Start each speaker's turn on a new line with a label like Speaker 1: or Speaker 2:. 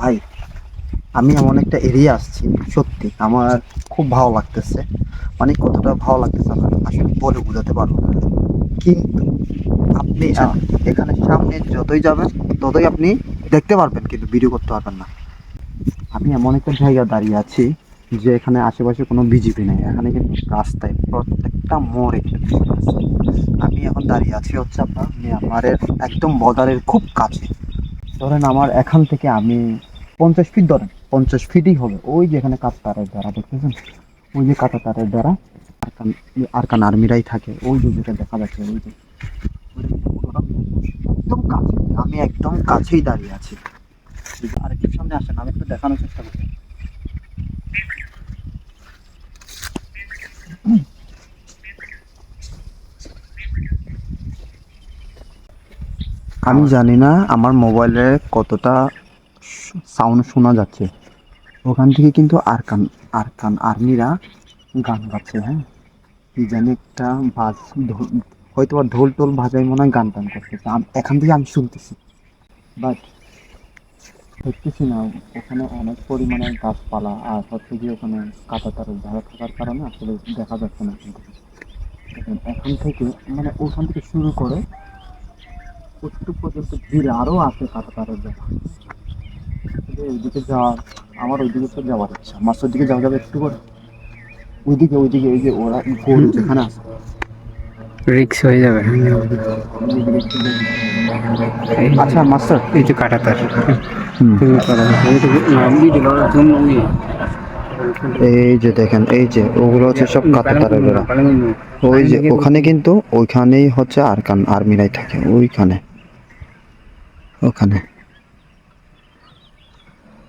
Speaker 1: ভাই আমি এমন একটা এরিয়া আসছি সত্যি আমার খুব ভালো লাগতেছে। মানে কতটা ভালো লাগতেছে আমার আসলে বলে বোঝাতে পারব না। কিন্তু আপনি এখানে সামনে যতই যাবেন ততই আপনি দেখতে পারবেন কিন্তু ভিডিও করতে পারবেন না। আমি এমন একটা জায়গায় দাঁড়িয়ে আছি যে এখানে আশেপাশে কোনো বিজিপি নেই। এখানে কিন্তু রাস্তায় প্রত্যেকটা মোড়ে আমি এখন দাঁড়িয়ে আছি হচ্ছে আপনার মিয়ানমারের একদম বর্ডারের খুব কাছে। ধরেন আমার এখান থেকে আমি পঞ্চাশ ফিট ধরেন, পঞ্চাশ ফিটই হবে। ওই যে এখানে কাঠ তারের দ্বারা, দেখতেছেন? ওই যে কাটা তারের দ্বারা আরকান আরকান আর্মিরাই থাকে। ওই যে যেটা দেখা যাচ্ছে, ওই যে একদম কাছে, আমি একদম কাছেই দাঁড়িয়ে আছি। যদি আরেকটু সামনে আসেন, আমি একটু দেখানোর চেষ্টা করছি। আমি জানি না আমার মোবাইলে কতটা সাউন্ড শোনা যাচ্ছে। ওখান থেকে কিন্তু আরকান আরকান আর্মিরা গান গাচ্ছে হ্যাঁ? কি জানি একটা বাজ হয়তো বা ঢোল টোল বাজাই মনে হয় গান টান করতেছে এখান থেকে আমি শুনতেছি। বাট দেখতেছি না, ওখানে অনেক পরিমাণে গাছপালা আর হচ্ছে কি ওখানে কাঁটা তারের ধারা থাকার কারণে আসলে দেখা যাচ্ছে না থেকে। এখান থেকে মানে ওখান থেকে শুরু করে কতটুকু পর্যন্ত ভিড় আরও আছে কাঁটা তারের তবে ওইদিকে আমার ওইদিকে তো যাওয়ার ইচ্ছা। যাওয়া যাবে একটু করে। ওইদিকে ওইদিকে ওই যে ওরা গরু যেখানে আছে।
Speaker 2: রিক্স হয়ে যাবে।
Speaker 1: আচ্ছা মাস্টার।
Speaker 2: এই যে কাটা তার
Speaker 1: এই যে দেখেন এই যে ওগুলো হচ্ছে সব কাঁটা তারের বেড়া ওই যে ওখানে কিন্তু ওইখানেই হচ্ছে আরকান আর্মিরাই থাকে ওইখানে। ওখানে।